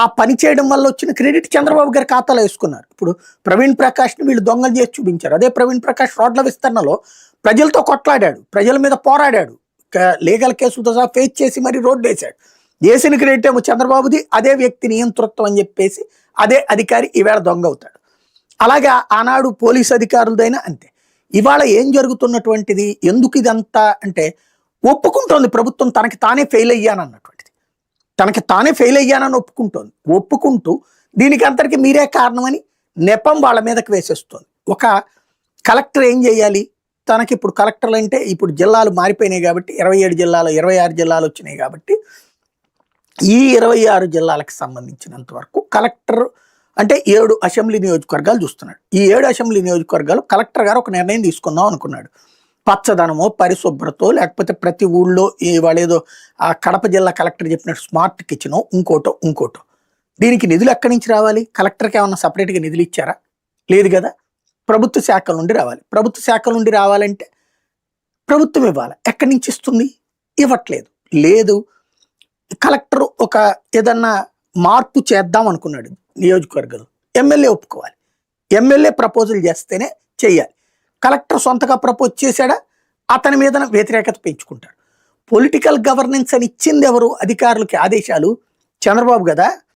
ఆ పని చేయడం వల్ల వచ్చిన క్రెడిట్ చంద్రబాబు గారి ఖాతాలో వేసుకున్నారు. ఇప్పుడు ప్రవీణ్ ప్రకాష్ని వీళ్ళు దొంగలు చేసి చూపించారు. అదే ప్రవీణ్ ప్రకాష్ రోడ్ల విస్తరణలో ప్రజలతో కొట్లాడాడు. ప్రజల మీద పోరాడాడు. లీగల్ కేసులతో సహా ఫేస్ చేసి మరి రోడ్డు వేశాడు. వేసిన క్రెడిట్ ఏమో చంద్రబాబుది అదే వ్యక్తి నియంతృత్వం అని చెప్పేసి అదే అధికారి ఈవేళ దొంగ అవుతాడు. అలాగే ఆనాడు పోలీస్ అధికారులదైనా అంతే. ఇవాళ ఏం జరుగుతున్నటువంటిది? ఎందుకు ఇదంతా? అంటే ఒప్పుకుంటోంది ప్రభుత్వం తనకి తానే ఫెయిల్ అయ్యానన్నటువంటిది తనకి తానే ఫెయిల్ అయ్యానని ఒప్పుకుంటోంది. ఒప్పుకుంటూ దీనికి అంతటికి మీరే కారణమని నెపం వాళ్ళ మీదకి వేసేస్తుంది. ఒక కలెక్టర్ ఏం చేయాలి? తనకి ఇప్పుడు కలెక్టర్లు అంటే ఇప్పుడు జిల్లాలు మారిపోయినాయి కాబట్టి ఇరవై ఏడు జిల్లాలు ఇరవై ఆరు జిల్లాలు వచ్చినాయి కాబట్టి ఈ ఇరవై ఆరు జిల్లాలకు సంబంధించినంత వరకు కలెక్టర్ అంటే ఏడు అసెంబ్లీ నియోజకవర్గాలు చూస్తున్నాడు. ఈ ఏడు అసెంబ్లీ నియోజకవర్గాలు కలెక్టర్ గారు ఒక నిర్ణయం తీసుకుందాం అనుకున్నాడు. పచ్చదనమో పరిశుభ్రతో లేకపోతే ప్రతి ఊళ్ళో ఈ వాళ్ళేదో ఆ కడప జిల్లా కలెక్టర్ చెప్పినట్టు స్మార్ట్ కిచెనో ఇంకోటో ఇంకోటో. దీనికి నిధులు ఎక్కడి నుంచి రావాలి? కలెక్టర్కి ఏమన్నా సపరేట్గా నిధులు ఇచ్చారా? లేదు కదా. ప్రభుత్వ శాఖల నుండి రావాలి. ప్రభుత్వ శాఖల నుండి రావాలంటే ప్రభుత్వం ఇవ్వాలి. ఎక్కడి నుంచి ఇస్తుంది? ఇవ్వట్లేదు. లేదు. కలెక్టర్ ఒక ఏదన్నా మార్పు చేద్దాం అనుకున్నాడు నియోజకవర్గంలో. ఎమ్మెల్యే ఒప్పుకోవాలి. ఎమ్మెల్యే ప్రపోజల్ చేస్తేనే చెయ్యాలి. కలెక్టర్ సొంతగా ప్రపోజ్ చేశాడా? అతని మీద వ్యతిరేకత పెంచుకుంటాడు. పొలిటికల్ గవర్నెన్స్ అని ఇచ్చింది ఎవరు? అధికారులకి ఆదేశాలు చంద్రబాబు కదా?